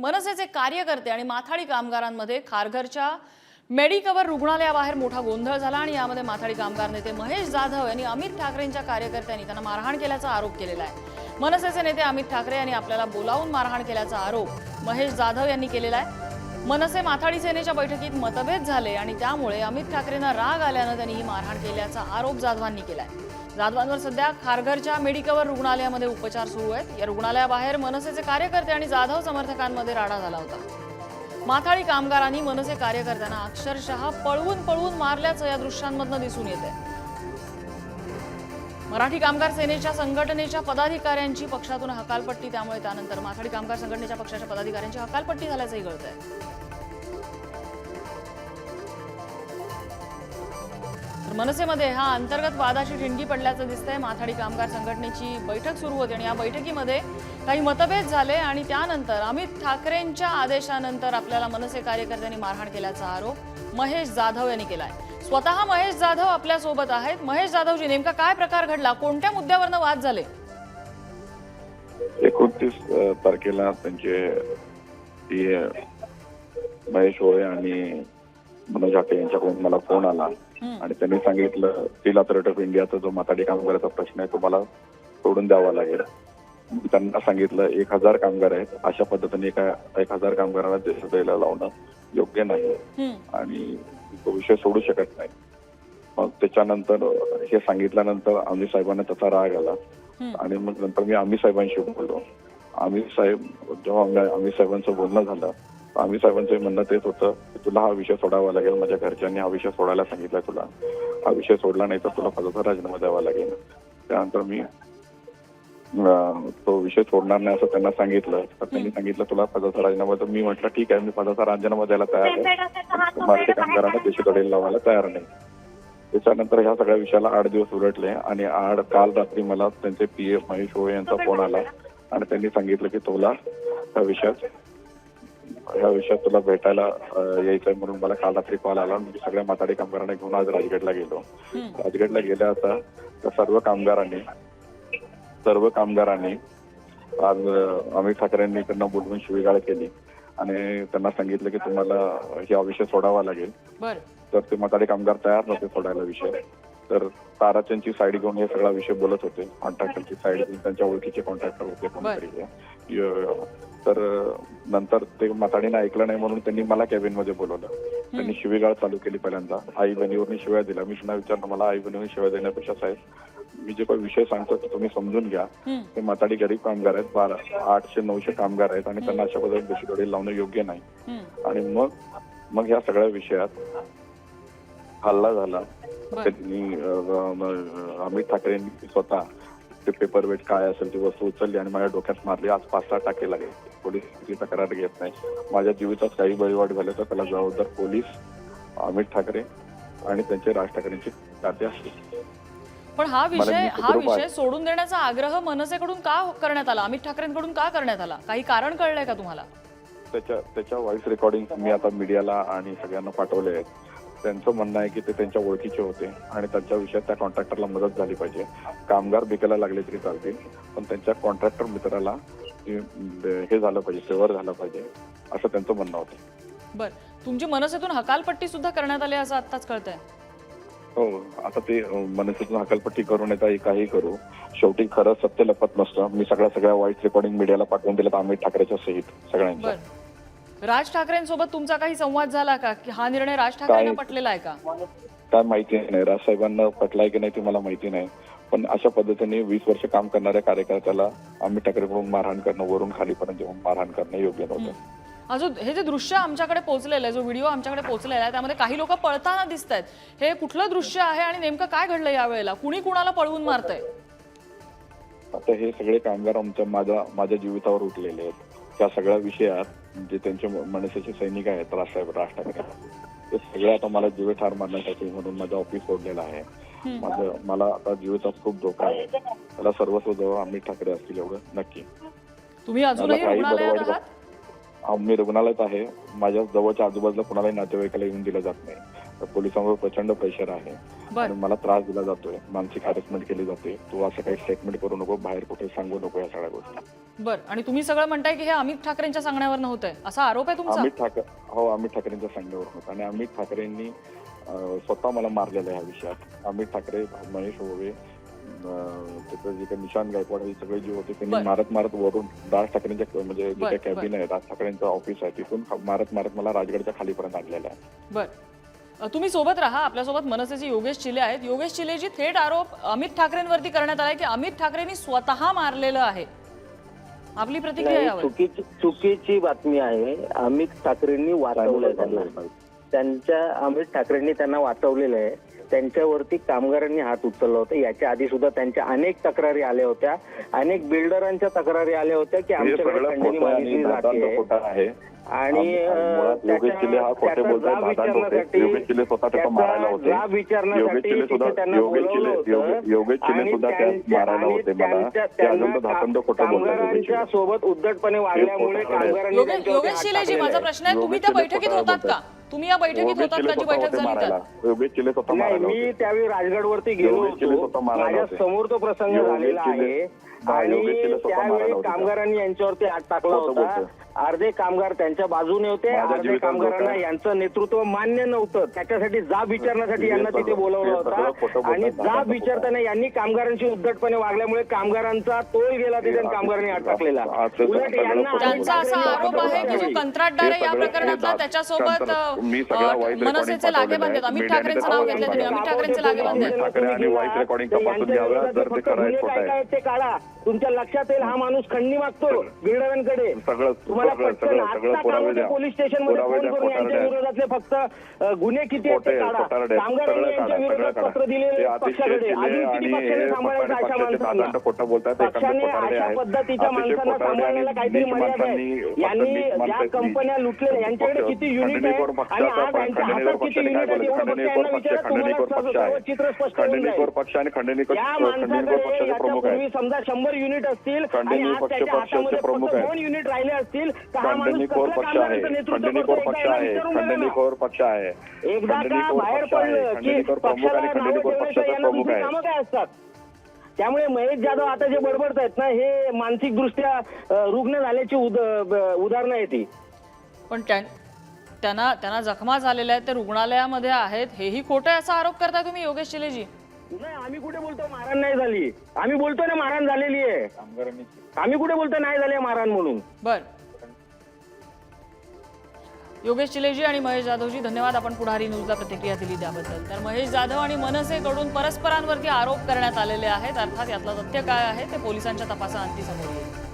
मनसेचे कार्यकर्ते आणि माथाडी कामगारांमध्ये खारघरच्या मेडिकवर रुग्णालयाबाहेर मोठा गोंधळ झाला आणि यामध्ये माथाडी कामगार नेते महेश जाधव यांनी अमित ठाकरेंच्या कार्यकर्त्यांनी त्यांना मारहाण केल्याचा आरोप केलेला आहे. मनसेचे नेते अमित ठाकरे यांनी आपल्याला बोलावून मारहाण केल्याचा आरोप महेश जाधव यांनी केलेला आहे. मनसे माथाडी सेनेच्या बैठकीत मतभेद झाले आणि त्यामुळे अमित ठाकरेंना राग आल्यानं त्यांनी ही मारहाण केल्याचा आरोप जाधवांनी केला आहे जाधवांवर सध्या खारघरच्या मेडिकवर रुग्णालयामध्ये उपचार सुरू आहेत. या रुग्णालयाबाहेर मनसेचे कार्यकर्ते आणि जाधव समर्थकांमध्ये राडा झाला होता. माथाडी कामगारांनी मनसे कार्यकर्त्यांना अक्षरशः पळवून पळवून मारल्याचं या दृश्यांमधनं दिसून येते मराठी कामगार सेनेच्या संघटनेच्या पदाधिकाऱ्यांची पक्षातून हकालपट्टी त्यामुळे त्यानंतर माथाडी कामगार संघटनेच्या पक्षाच्या पदाधिकाऱ्यांची हकालपट्टी झाल्याचंही कळत आहे मनसेमध्ये हा अंतर्गत वादाची ठिणगी पडल्याचं दिसतंय. माथाडी कामगार संघटनेची बैठक सुरू होती आणि या बैठकीमध्ये काही मतभेद झाले आणि त्यानंतर अमित ठाकरेंच्या आदेशानंतर आपल्याला मनसे कार्यकर्त्यांनी मारहाण केल्याचा आरोप महेश जाधव यांनी केलाय. स्वतः महेश जाधव आपल्यासोबत आहेत. महेश जाधवजी नेमका काय प्रकार घडला? कोणत्या मुद्द्यावरनं वाद झाले? एकोणतीस तारखेला त्यांचे महेश होळे आणि मनोज यांच्याकडून मला फोन आला. आणि त्यांनी सांगितलं स्टील अथॉरिटी ऑफ इंडियाचा जो माथाडी कामगाराचा प्रश्न आहे तो मला सोडून द्यावा लागेल. त्यांना सांगितलं एक हजार कामगार आहेत. अशा पद्धतीने एका एक हजार कामगारांना देश द्यायला लावणं योग्य नाही. आणि तो विषय सोडू शकत नाही. मग त्याच्यानंतर हे सांगितल्यानंतर आम्ही साहेबांना त्याचा राग आला. आणि मग नंतर मी आम्ही साहेबांशी बोललो. आम्ही साहेब जेव्हा आम्ही साहेबांचं बोलणं झालं आम्ही साहेबांचं म्हणणं तेच होतं की तुला हा विषय सोडावा लागेल माझ्या घरच्यांनी हा विषय सोडायला सांगितलाय तुला. हा विषय सोडला नाही तर तुला पदाचा राजीनामा द्यावा लागेल. त्यानंतर मी तो विषय सोडणार नाही असं त्यांना सांगितलं. तर त्यांनी सांगितलं तुला पदाचा राजीनामा तर मी म्हटलं ठीक आहे मी पदाचा राजीनामा द्यायला तयार आहे. मराठी कामगारांना देशाकडे लावायला तयार नाही. त्याच्यानंतर ह्या सगळ्या विषयाला आठ दिवस उलटले आणि आठ काल रात्री मला त्यांचे पी एफ महेश होळे यांचा फोन आला आणि त्यांनी सांगितलं की तुला ह्या विषयात ह्या विषयात तुला भेटायला यायचंय म्हणून मला काल रात्री कॉल आला. मी सगळ्या माथाडी कामगारांना घेऊन आज राजगडला गेलो. राजगडला गेल्या आता त्या सर्व कामगारांनी सर्व कामगारांनी आज अमित ठाकरेंनी त्यांना बोलवून शिवीगाळ केली. आणि त्यांना सांगितलं की तुम्हाला हा विषय सोडावा लागेल. तर ते म्हातारे कामगार तयार नव्हते सोडायला विषय. तर ताराचंदची साईड घेऊन हे सगळा विषय बोलत होते. कॉन्ट्रॅक्टरची साईड घेऊन त्यांच्या ओळखीचे कॉन्ट्रॅक्टर होते कोणतरी. य- तर नंतर ते म्हाताडीने ऐकलं नाही म्हणून त्यांनी मला कॅबिनमध्ये बोलवलं त्यांनी शिवीगाळ चालू केली पहिल्यांदा. आई बहिणीवरनी शिव्या दिल्या. मी त्यांना विचारलं मला आई बहिणीवर शिव्या देण्यापेक्षा साहेब मी जे काही विषय सांगतो ते तुम्ही समजून घ्या. ते म्हाताडी गरीब कामगार आहेत. बारा आठशे नऊशे कामगार आहेत आणि त्यांना अशा पद्धतीने देशी लावणं योग्य नाही. आणि मग मग ह्या सगळ्या विषयात हल्ला झाला. त्यांनी अमित ठाकरेंनी स्वतः ते पेपर वेट काय असेल ती वस्तू उचलली आणि माझ्या डोक्यात मारली. आज पाच सहा टाके लागले. पोलीस ती तक्रार घेत नाही माझ्या जीवितात काही बळीवाट झाले तर त्याला जबाबदार पोलीस अमित ठाकरे आणि त्यांचे राज ठाकरेंचे खाते असतील. पण हा विषय हा विषय सोडून देण्याचा आग्रह मनसेकडून का करण्यात आला? अमित ठाकरेंकडून का करण्यात आला? काही कारण कळलंय का तुम्हाला? त्याच्या त्याच्या व्हॉइस रेकॉर्डिंग मी आता मीडियाला आणि सगळ्यांना पाठवले आहेत. त्यांचं म्हणणं आहे की ते त्यांच्या ओळखीचे होते आणि त्यांच्या विषयात त्या कॉन्ट्रॅक्टरला मदत झाली पाहिजे. कामगार बिकायला लागले तरी चालतील पण त्यांच्या कॉन्ट्रॅक्टर मित्राला हे झालं पाहिजे फेवर झालं पाहिजे असं त्यांचं म्हणणं होतं. बर. तुमची मनसेतून हकालपट्टी सुद्धा करण्यात आली असं आत्ताच कळतंय. हो आता ते मनसेतून हकालपट्टी करून येता काही करू. शेवटी खरं सत्य लपत नसतं. मी सगळ्या सगळ्या व्हॉइस रेकॉर्डिंग मीडियाला पाठवून दिलं अमित ठाकरेच्या सहित सगळ्यांच्या. राज ठाकरेंसोबत तुमचा काही संवाद झाला का? की हा निर्णय राज ठाकरेंना पटलेला आहे का? काय माहिती नाही. राजसाहेबांना पटलाय की नाही ते मला माहिती नाही. पण अशा पद्धतीने वीस वर्ष काम करणाऱ्या कार्यकर्त्याला अमित ठाकरेकडून मारहाण करणं वरून खालीपर्यंत मारहाण करणं योग्य नव्हतं. अजून हे जे दृश्य आमच्याकडे पोहोचलेलं आहे जो व्हिडिओ आमच्याकडे पोहोचलेला आहे त्यामध्ये काही लोक पळताना दिसत आहेत हे कुठलं दृश्य आहे आणि नेमकं काय घडलं यावेळेला? कुणी कुणाला पळवून मारतंय? आता हे सगळे कामगार आमच्या माझ्या माझ्या जीवितावर उठलेले आहेत. त्या सगळ्या विषयात जे त्यांचे मनसेचे सैनिक आहेत राजसाहेब राज ठाकरे ते सगळे आता मला जीवे ठार मारण्यासाठी म्हणून माझं ऑफिस सोडलेलं आहे. माझं मला आता जीवितात खूप धोका आहे. त्याला सर्वस्व जवळ अमित ठाकरे असतील एवढं नक्की. तुम्ही मला काही बरं मी रुग्णालयात आहे. माझ्या जवळच्या आजूबाजूला कुणालाही नातेवाईकाला येऊन दिलं जात नाही. पोलिसांवर प्रचंड प्रेशर आहे. आणि मला त्रास दिला जातोय. मानसिक हॅरेसमेंट केली जाते. तू असं काही स्टेटमेंट करू नको बाहेर कुठे सांगू नको या सगळ्या गोष्टी. बर. आणि तुम्ही सगळं म्हणताय की हे अमित ठाकरेंच्या सांगण्यावर नव्हतंय. असा आरोप आहे तुमचा? अमित ठाकरे हो अमित ठाकरेंच्या सांगण्यावर होतं आणि अमित ठाकरेंनी स्वतः मला मारलेलं आहे ह्या विषयात. अमित ठाकरे महेश ओवे अं, त्याचं जे काही निशांत गायकवाड हे सगळे जे होते त्यांनी. मारत मारत वरून राज ठाकरेंच्या म्हणजे जे काही कॅबिन आहे राज ठाकरेंचं ऑफिस आहे तिथून मारत मारत मला राजगडच्या खालीपर्यंत आणलेलं आहे. तुम्ही सोबत राहा. आपल्यासोबत मनसेचे योगेश चिले आहेत. योगेश चिलेजी थेट आरोप अमित ठाकरेंवरती करण्यात आलाय की अमित ठाकरेंनी स्वतः मारलेलं आहे. आपली प्रतिक्रिया यावर. चुकीची चुकीची बातमी आहे. अमित ठाकरेंनी वाचवलंय त्यांना. त्यांच्या अमित ठाकरेंनी त्यांना वाचवलेलं आहे. त्यांच्यावरती कामगारांनी हात उचलला होता. याच्या आधी सुद्धा त्यांच्या अनेक तक्रारी आल्या होत्या. अनेक बिल्डरांच्या तक्रारी आल्या होत्या की आमच्याकडे खंडणी मागितली जाते आणि योगेश हा खोटे योगेश स्वतः मारायला होते योगेश सुद्धा योगेश सुद्धा मारायला होते मला ते अजून तर धाकंड खोटं बोलतात. सोबत उद्धटपणे वागल्यामुळे योगेश टाकलेला माझा. प्रश्न आहे तुम्ही योगेश त्या बैठकीत होतात का. तुम्ही या बैठकीत होतात का जी बैठक झाली मारायला मी त्यावेळी राजगडवरती गेलो होतो माझ्या. समोर तो प्रसंग झालेला आहे आणि त्यावेळी. कामगारांनी यांच्यावरती हात टाकला होता. अर्धे कामगार त्यांच्या बाजूने होते अर्धे कामगारांना. यांचं नेतृत्व मान्य नव्हतं. त्याच्यासाठी जाब विचारण्यासाठी हे यांना सगळं- तिथे बोलवलं हे सगळं खोटं होतं बोलतात. आणि दादा जाब विचारताना यांनी कामगारांशी उद्धटपणे वागल्यामुळे कामगारांचा तोल गेला तिथे आणि कामगारांनी हात टाकलेला आज ते उलट यांना त्यांचा असा. आरोप आहे की जो कंत्राटदार आहे या प्रकरणातला त्याच्यासोबत अ, मनसेचे आहेत. अमित ठाकरेंचं नाव घेतलं त्यांनी अमित ठाकरेंचे ठाकरे आणि तपासून जर करायचं. ते काढा तुमच्या लक्षात येईल हा माणूस खंडणी मागतो. बिल्डरांकडे सगळं तुम्हाला पटकन सगळं आता सगळं पुरावे कामाचे द्या. पोलीस स्टेशनमध्ये फोन करून यांच्या. विरोधातले फक्त गुन्हे किती आहेत ते काढा. कामगारांनी यांच्या विरोधात पत्र दिलेले पक्षाकडे. अजून किती पक्षाने सांभाळायचं अशा माणसांना पक्षाने पद्धतीच्या माणसांना सांभाळण्याला काहीतरी मर्यादा आहे. यांनी ज्या कंपन्या लुटलेल्या यांच्याकडे किती युनिट आहे आणि आज यांच्या हातात किती युनिट आहे एवढं फक्त यांना विचारा तुम्हाला सर्व चित्र स्पष्ट होऊन जाईल या माणसाकडे पक्षाचे याच्या प्रमुख पूर्वी आहेत समजा शंभर युनिट असतील आणि आज त्याच्या हातामध्ये प्रमुख फक्त. दोन युनिट राहिले असतील हा माणूस खंडणीखोर कसल्या पक्ष आहे. नेतृत्व खंडणीखोर पक्ष एकदा आहे. विचारून बघा ना. खंडणीखोर पक्ष आहे. एकदा का खंडणीखोर बाहेर पक्ष आहे. पडलं की खंडणीखोर प्रमुख पक्षाला आणि नावं खंडणीखोर पक्षाचे यांना प्रमुख दुसरी आहे. कामं काय असतात? त्यामुळे महेश जाधव आता जे बडबडतायत ना हे मानसिकदृष्ट्या अ, रुग्ण झाल्याची उद- ब- उदाहरणं आहे ती पण त्या- त्यांना त्यांना जखमा झालेल्या आहेत ते रुग्णालयामध्ये आहेत. हेही खोटं आहे असा आरोप करताय तुम्ही योगेश चिलेजी नाही आम्ही कुठे बोलतो मारहाण नाही झाली. आम्ही बोलतो ना मारहाण झालेली आहे. आम्ही कुठे बोलतो नाही झाली आहे मारहाण म्हणून. बर. योगेश चिलेजी आणि महेश जाधवजी धन्यवाद. आपण पुढारी न्यूजला प्रतिक्रिया दिली त्याबद्दल. तर महेश जाधव आणि मनसेकडून परस्परांवरती आरोप करण्यात आलेले आहेत. अर्थात यातलं तथ्य काय आहे ते पोलिसांच्या तपासाअंती समोर येईल.